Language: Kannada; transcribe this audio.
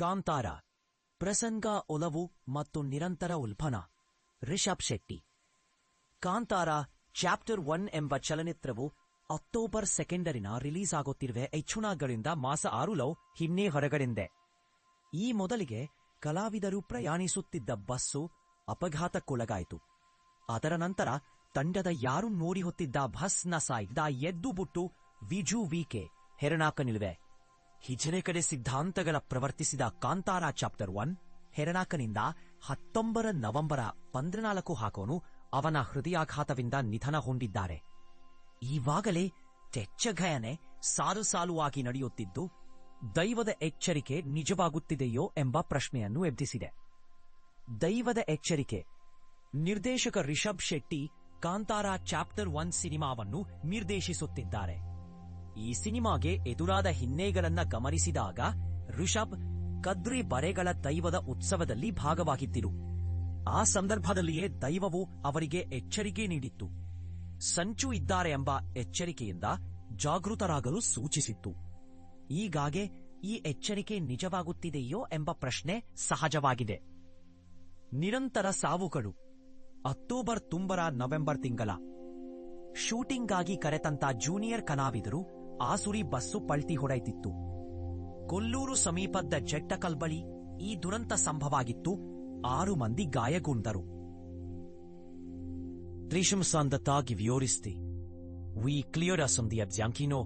ಕಾಂತಾರ, ಪ್ರಸಂಗ ಒಲವು ಮತ್ತು ನಿರಂತರ ಉಲ್ಬಣ ರಿಷಬ್ ಶೆಟ್ಟಿ. ಕಾಂತಾರ ಚಾಪ್ಟರ್ ಒನ್ ಎಂಬ ಚಲನಚಿತ್ರವು ಅಕ್ಟೋಬರ್ ಸೆಕೆಂಡರಿನ ರಿಲೀಸ್ ಆಗುತ್ತಿರುವ ಹೆಚ್ಚುಣಗಳಿಂದ ಮಾಸ ಆರುಲೋ ಹಿನ್ನೆ ಹೊರಗಡೆಂದೆ. ಈ ಮೊದಲಿಗೆ ಕಲಾವಿದರು ಪ್ರಯಾಣಿಸುತ್ತಿದ್ದ ಬಸ್ಸು ಅಪಘಾತಕ್ಕೊಳಗಾಯಿತು. ಅದರ ನಂತರ ತಂಡದ ಯಾರು ನೋಡಿ ಹೊತ್ತಿದ್ದ ಬಸ್ನ ಸಾಯ್ದ ಎದ್ದು ಬುಟ್ಟು ವಿಜು ವಿಕೆ ಹೆರಣಾಕ ನಿಲ್ವೆ ಹಿಜನೆ ಕಡೆ ಸಿದ್ಧಾಂತಗಳ ಪ್ರವರ್ತಿಸಿದ ಕಾಂತಾರ ಚಾಪ್ಟರ್ ಒನ್, ಹೆರನಾಕನಿಂದ ಹತ್ತೊಂಬರ ನವೆಂಬರ ಪಂದ್ರನಾಲ್ಕು ಹಾಕೋನು ಅವನ ಹೃದಯಾಘಾತವಿಂದ ನಿಧನ ಹೊಂದಿದ್ದಾರೆ. ಈವಾಗಲೇ ತೆಚ್ಚಘಯನೆ ಸಾಲು ಸಾಲುವಾಗಿ ನಡೆಯುತ್ತಿದ್ದು, ದೈವದ ಎಚ್ಚರಿಕೆ ನಿಜವಾಗುತ್ತಿದೆಯೋ ಎಂಬ ಪ್ರಶ್ನೆಯನ್ನು ಎಬ್ಬಿಸಿದೆ. ದೈವದ ಎಚ್ಚರಿಕೆ. ನಿರ್ದೇಶಕ ರಿಷಬ್ ಶೆಟ್ಟಿ ಕಾಂತಾರ ಚಾಪ್ಟರ್ ಒನ್ ಸಿನಿಮಾವನ್ನು ನಿರ್ದೇಶಿಸುತ್ತಿದ್ದಾರೆ. ಈ ಸಿನಿಮಾಗೆ ಎದುರಾದ ಹಿನ್ನೆಗಳನ್ನ ಗಮನಿಸಿದಾಗ ರಿಷಬ್ ಕದ್ರಿ ಬರೆಗಳ ದೈವದ ಉತ್ಸವದಲ್ಲಿ ಭಾಗವಾಗಿದ್ದರು. ಆ ಸಂದರ್ಭದಲ್ಲಿಯೇ ದೈವವು ಅವರಿಗೆ ಎಚ್ಚರಿಕೆ ನೀಡಿತ್ತು. ಸಂಚು ಇದ್ದಾರೆ ಎಂಬ ಎಚ್ಚರಿಕೆಯಿಂದ ಜಾಗೃತರಾಗಲು ಸೂಚಿಸಿತ್ತು. ಈಗಾಗೆ ಈ ಎಚ್ಚರಿಕೆ ನಿಜವಾಗುತ್ತಿದೆಯೋ ಎಂಬ ಪ್ರಶ್ನೆ ಸಹಜವಾಗಿದೆ. ನಿರಂತರ ಸಾವುಗಳು. ಅಕ್ಟೋಬರ್ ತುಂಬರ ನವೆಂಬರ್ ತಿಂಗಳ. ಶೂಟಿಂಗ್ಗಾಗಿ ಕರೆತಂತ ಜೂನಿಯರ್ ಕಲಾವಿದರು ಆಸುರಿ ಬಸ್ಸು ಪಲ್ಟಿ ಹೊಡೆಯುತ್ತಿತ್ತು ಕೊಲ್ಲೂರು ಸಮೀಪದ ಜಟ್ಟಕಲ್ ಬಳಿ ಈ ದುರಂತ ಸಂಭವಾಗಿತ್ತು. ಆರು ಮಂದಿ ಗಾಯಗೊಂಡರು. ತ್ರಿಶಂಸಾಂದತಾಗಿ ವ್ಯೋರಿಸ್ತಿ. V clear ಅಸಂದಿಯ ಬ್ಯಾಂಕಿನೋ